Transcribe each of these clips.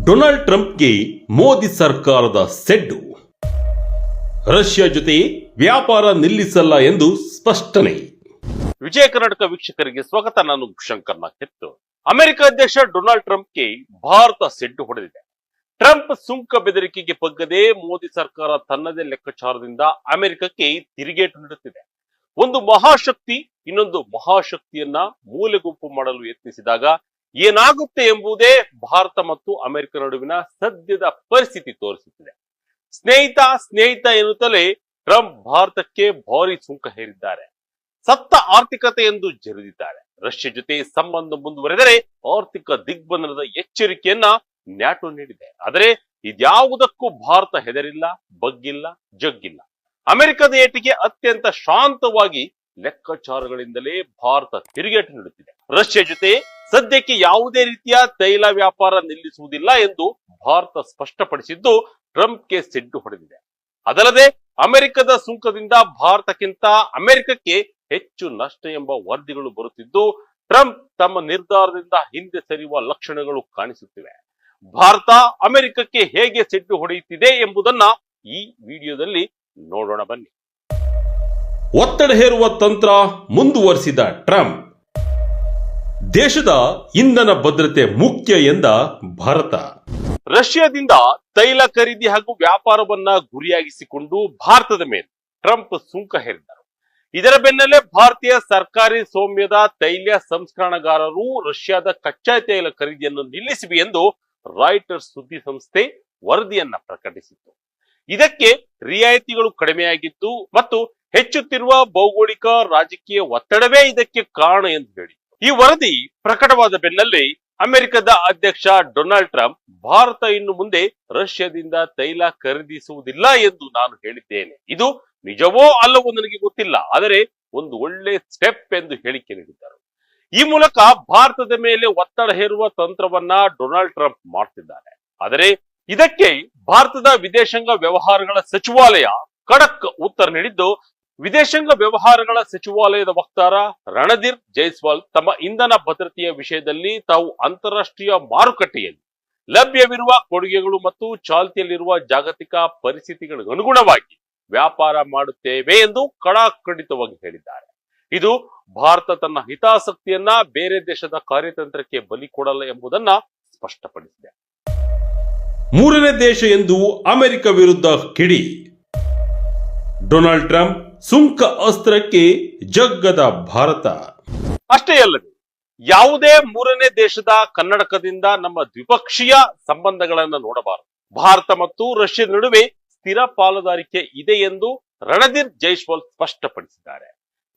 Donald ಟ್ರಂಪ್ಗೆ Modi ಸರ್ಕಾರದ ಸೆಡ್ಡು. Russia ಜೊತೆ ವ್ಯಾಪಾರ ನಿಲ್ಲಿಸಲ್ಲ ಎಂದು ಸ್ಪಷ್ಟನೆ. ವಿಜಯ ಕರ್ನಾಟಕ ವೀಕ್ಷಕರಿಗೆ ಸ್ವಾಗತ. ನಾನು ಶಂಕರ್ ನಾಕೆತ್ತು ಅಮೆರಿಕ ಅಧ್ಯಕ್ಷ ಡೊನಾಲ್ಡ್ ಟ್ರಂಪ್ಗೆ ಭಾರತ ಸೆಡ್ಡು ಹೊಡೆದಿದೆ. ಟ್ರಂಪ್ ಸುಂಕ ಬೆದರಿಕೆಗೆ ಬಗ್ಗದೆ ಮೋದಿ ಸರ್ಕಾರ ತನ್ನದೇ ಲೆಕ್ಕಾಚಾರದಿಂದ ಅಮೆರಿಕಕ್ಕೆ ತಿರುಗೇಟು ನೀಡುತ್ತಿದೆ. ಒಂದು ಮಹಾಶಕ್ತಿ ಇನ್ನೊಂದು ಮಹಾಶಕ್ತಿಯನ್ನ ಮೂಲೆಗುಂಪು ಮಾಡಲು ಯತ್ನಿಸಿದಾಗ ಏನಾಗುತ್ತೆ ಎಂಬುದೇ ಭಾರತ ಮತ್ತು ಅಮೆರಿಕ ನಡುವಿನ ಸದ್ಯದ ಪರಿಸ್ಥಿತಿ ತೋರಿಸುತ್ತಿದೆ. ಸ್ನೇಹಿತ ಸ್ನೇಹಿತ ಎನ್ನುತ್ತಲೇ ಟ್ರಂಪ್ ಭಾರತಕ್ಕೆ ಭಾರಿ ಸುಂಕ ಹೇರಿದ್ದಾರೆ. ಸತ್ತ ಆರ್ಥಿಕತೆ ಎಂದು ಜರಿದಿದ್ದಾರೆ ರಷ್ಯಾ ಜೊತೆ ಸಂಬಂಧ ಮುಂದುವರೆದರೆ ಆರ್ಥಿಕ ದಿಗ್ಬಂಧನದ ಎಚ್ಚರಿಕೆಯನ್ನ ನ್ಯಾಟೋ ನೀಡಿದೆ. ಆದರೆ ಇದ್ಯಾವುದಕ್ಕೂ ಭಾರತ ಹೆದರಿಲ್ಲ, ಬಗ್ಗಿಲ್ಲ, ಜಗ್ಗಿಲ್ಲ. ಅಮೆರಿಕದ ಏಟಿಗೆ ಅತ್ಯಂತ ಶಾಂತವಾಗಿ ಲೆಕ್ಕಾಚಾರಗಳಿಂದಲೇ ಭಾರತ ತಿರುಗೇಟು ನೀಡುತ್ತಿದೆ. ರಷ್ಯಾ ಜೊತೆ ಸದ್ಯಕ್ಕೆ ಯಾವುದೇ ರೀತಿಯ ತೈಲ ವ್ಯಾಪಾರ ನಿಲ್ಲಿಸುವುದಿಲ್ಲ ಎಂದು ಭಾರತ ಸ್ಪಷ್ಟಪಡಿಸಿದ್ದು, ಟ್ರಂಪ್ಗೆ ಸಿಡ್ಡು ಹೊಡೆದಿದೆ. ಅದಲ್ಲದೆ, ಅಮೆರಿಕದ ಸುಂಕದಿಂದ ಭಾರತಕ್ಕಿಂತ ಅಮೆರಿಕಕ್ಕೆ ಹೆಚ್ಚು ನಷ್ಟ ಎಂಬ ವರದಿಗಳು ಬರುತ್ತಿದ್ದು, ಟ್ರಂಪ್ ತಮ್ಮ ನಿರ್ಧಾರದಿಂದ ಹಿಂದೆ ಸರಿಯುವ ಲಕ್ಷಣಗಳು ಕಾಣಿಸುತ್ತಿವೆ. ಭಾರತ ಅಮೆರಿಕಕ್ಕೆ ಹೇಗೆ ಸಿಡ್ಡು ಹೊಡೆಯುತ್ತಿದೆ ಎಂಬುದನ್ನ ಈ ವಿಡಿಯೋದಲ್ಲಿ ನೋಡೋಣ ಬನ್ನಿ. ಒತ್ತಡ ಹೇರುವ ತಂತ್ರ ಮುಂದುವರಿಸಿದ ಟ್ರಂಪ್. ದೇಶದ ಇಂಧನ ಭದ್ರತೆ ಮುಖ್ಯ ಎಂದ ಭಾರತ. ರಷ್ಯಾದಿಂದ ತೈಲ ಖರೀದಿ ಹಾಗೂ ವ್ಯಾಪಾರವನ್ನ ಗುರಿಯಾಗಿಸಿಕೊಂಡು ಭಾರತದ ಮೇಲೆ ಟ್ರಂಪ್ ಸುಂಕ ಹೇರಿದರು ಇದರ ಬೆನ್ನಲ್ಲೇ ಭಾರತೀಯ ಸರ್ಕಾರಿ ಸೌಮ್ಯದ ತೈಲ ಸಂಸ್ಕರಣಗಾರರು ರಷ್ಯಾದ ಕಚ್ಚಾ ತೈಲ ಖರೀದಿಯನ್ನು ನಿಲ್ಲಿಸಿವೆ ಎಂದು ರಾಯ್ಟರ್ಸ್ ಸುದ್ದಿ ಸಂಸ್ಥೆ ವರದಿಯನ್ನ ಪ್ರಕಟಿಸಿತ್ತು. ಇದಕ್ಕೆ ರಿಯಾಯಿತಿಗಳು ಕಡಿಮೆಯಾಗಿದ್ದು ಮತ್ತು ಹೆಚ್ಚುತ್ತಿರುವ ಭೌಗೋಳಿಕ ರಾಜಕೀಯ ಒತ್ತಡವೇ ಇದಕ್ಕೆ ಕಾರಣ ಎಂದು ಹೇಳಿ. ಈ ವರದಿ ಪ್ರಕಟವಾದ ಬೆನ್ನಲ್ಲೇ ಅಮೆರಿಕದ ಅಧ್ಯಕ್ಷ ಡೊನಾಲ್ಡ್ ಟ್ರಂಪ್ ಭಾರತ ಇನ್ನು ಮುಂದೆ ರಷ್ಯಾದಿಂದ ತೈಲ ಖರೀದಿಸುವುದಿಲ್ಲ ಎಂದು ನಾನು ಹೇಳಿದ್ದೇನೆ. ಇದು ನಿಜವೋ ಅಲ್ಲವೋ ನನಗೆ ಗೊತ್ತಿಲ್ಲ, ಆದರೆ ಒಂದು ಒಳ್ಳೆ ಸ್ಟೆಪ್ ಎಂದು ಹೇಳಿಕೆ ನೀಡಿದ್ದರು. ಈ ಮೂಲಕ ಭಾರತದ ಮೇಲೆ ಒತ್ತಡ ಹೇರುವ ತಂತ್ರವನ್ನ ಡೊನಾಲ್ಡ್ ಟ್ರಂಪ್ ಮಾಡ್ತಿದ್ದಾರೆ. ಆದರೆ ಇದಕ್ಕೆ ಭಾರತದ ವಿದೇಶಾಂಗ ವ್ಯವಹಾರಗಳ ಸಚಿವಾಲಯ ಖಡಕ್ ಉತ್ತರ ನೀಡಿದ್ದು ವಿದೇಶಾಂಗ ವ್ಯವಹಾರಗಳ ಸಚಿವಾಲಯದ ವಕ್ತಾರ ರಣಧೀರ್ ಜೈಸ್ವಾಲ್ ತಮ್ಮ ಇಂಧನ ಭದ್ರತೆಯ ವಿಷಯದಲ್ಲಿ ತಾವು ಅಂತಾರಾಷ್ಟ್ರೀಯ ಮಾರುಕಟ್ಟೆಯಲ್ಲಿ ಲಭ್ಯವಿರುವ ಕೊಡುಗೆಗಳು ಮತ್ತು ಚಾಲ್ತಿಯಲ್ಲಿರುವ ಜಾಗತಿಕ ಪರಿಸ್ಥಿತಿಗಳಿಗೆ ಅನುಗುಣವಾಗಿ ವ್ಯಾಪಾರ ಮಾಡುತ್ತೇವೆ ಎಂದು ಕಡಾಖಂಡಿತವಾಗಿ ಹೇಳಿದ್ದಾರೆ. ಇದು ಭಾರತ ತನ್ನ ಹಿತಾಸಕ್ತಿಯನ್ನ ಬೇರೆ ದೇಶದ ಕಾರ್ಯತಂತ್ರಕ್ಕೆ ಬಲಿ ಕೊಡಲ್ಲ ಎಂಬುದನ್ನ ಸ್ಪಷ್ಟಪಡಿಸಿದೆ. ಮೂರನೇ ದೇಶ ಎಂದು ಅಮೆರಿಕ ವಿರುದ್ಧ ಕಿಡಿ. ಡೊನಾಲ್ಡ್ ಟ್ರಂಪ್ ಸುಂಕ ಅಸ್ತ್ರಕ್ಕೆ ಜಗ್ಗದ ಭಾರತ. ಅಷ್ಟೇ ಅಲ್ಲದೆ, ಯಾವುದೇ ಮೂರನೇ ದೇಶದ ಕನ್ನಡಕದಿಂದ ನಮ್ಮ ದ್ವಿಪಕ್ಷೀಯ ಸಂಬಂಧಗಳನ್ನು ನೋಡಬಾರದು. ಭಾರತ ಮತ್ತು ರಷ್ಯಾ ನಡುವೆ ಸ್ಥಿರ ಪಾಲುದಾರಿಕೆ ಇದೆ ಎಂದು ರಣಧೀರ್ ಜೈಸ್ವಾಲ್ ಸ್ಪಷ್ಟಪಡಿಸಿದ್ದಾರೆ.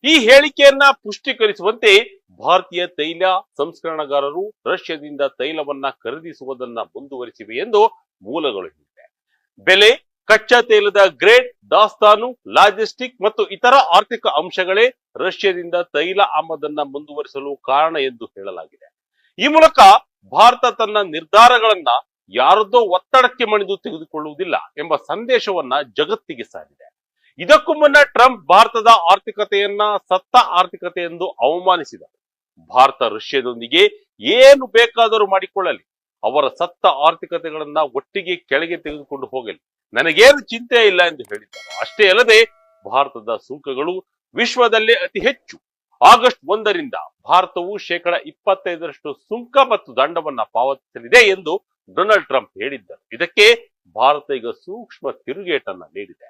ಈ ಹೇಳಿಕೆಯನ್ನ ಪುಷ್ಟೀಕರಿಸುವಂತೆ ಭಾರತೀಯ ತೈಲ ಸಂಸ್ಕರಣಗಾರರು ರಷ್ಯಾದಿಂದ ತೈಲವನ್ನ ಖರೀದಿಸುವುದನ್ನ ಮುಂದುವರಿಸಿವೆ ಎಂದು ಮೂಲಗಳು ಹೇಳಿವೆ. ಬೆಲೆ ಕಚ್ಚಾ ತೈಲದ ಗ್ರೇಡ್, ದಾಸ್ತಾನು, ಲಾಜಿಸ್ಟಿಕ್ ಮತ್ತು ಇತರ ಆರ್ಥಿಕ ಅಂಶಗಳೇ ರಷ್ಯಾದಿಂದ ತೈಲ ಆಮದನ್ನ ಮುಂದುವರಿಸಲು ಕಾರಣ ಎಂದು ಹೇಳಲಾಗಿದೆ. ಈ ಮೂಲಕ ಭಾರತ ತನ್ನ ನಿರ್ಧಾರಗಳನ್ನ ಯಾರದ್ದೋ ಒತ್ತಡಕ್ಕೆ ಮಣಿದು ತೆಗೆದುಕೊಳ್ಳುವುದಿಲ್ಲ ಎಂಬ ಸಂದೇಶವನ್ನ ಜಗತ್ತಿಗೆ ಸಾರಿದೆ. ಇದಕ್ಕೂ ಮುನ್ನ ಟ್ರಂಪ್ ಭಾರತದ ಆರ್ಥಿಕತೆಯನ್ನ ಸತ್ತ ಆರ್ಥಿಕತೆ ಎಂದು ಅವಮಾನಿಸಿದ ಭಾರತ ರಷ್ಯಾದೊಂದಿಗೆ ಏನು ಬೇಕಾದರೂ ಮಾಡಿಕೊಳ್ಳಲಿ. ಅವರ ಸತ್ತ ಆರ್ಥಿಕತೆಗಳನ್ನ ಒಟ್ಟಿಗೆ ಕೆಳಗೆ ತೆಗೆದುಕೊಂಡು ಹೋಗಲಿ. ನನಗೇನು ಚಿಂತೆ ಇಲ್ಲ ಎಂದು ಹೇಳಿದ್ದಾರೆ ಅಷ್ಟೇ ಅಲ್ಲದೆ ಭಾರತದ ಸುಂಕಗಳು ವಿಶ್ವದಲ್ಲೇ ಅತಿ ಹೆಚ್ಚು. ಆಗಸ್ಟ್ ಒಂದರಿಂದ ಭಾರತವು ಶೇಕಡ ಇಪ್ಪತ್ತೈದರಷ್ಟು ಸುಂಕ ಮತ್ತು ದಂಡವನ್ನ ಪಾವತಿಸಲಿದೆ ಎಂದು ಡೊನಾಲ್ಡ್ ಟ್ರಂಪ್ ಹೇಳಿದ್ದರು. ಇದಕ್ಕೆ ಭಾರತ ಈಗ ಸೂಕ್ಷ್ಮ ತಿರುಗೇಟನ್ನ ನೀಡಿದೆ.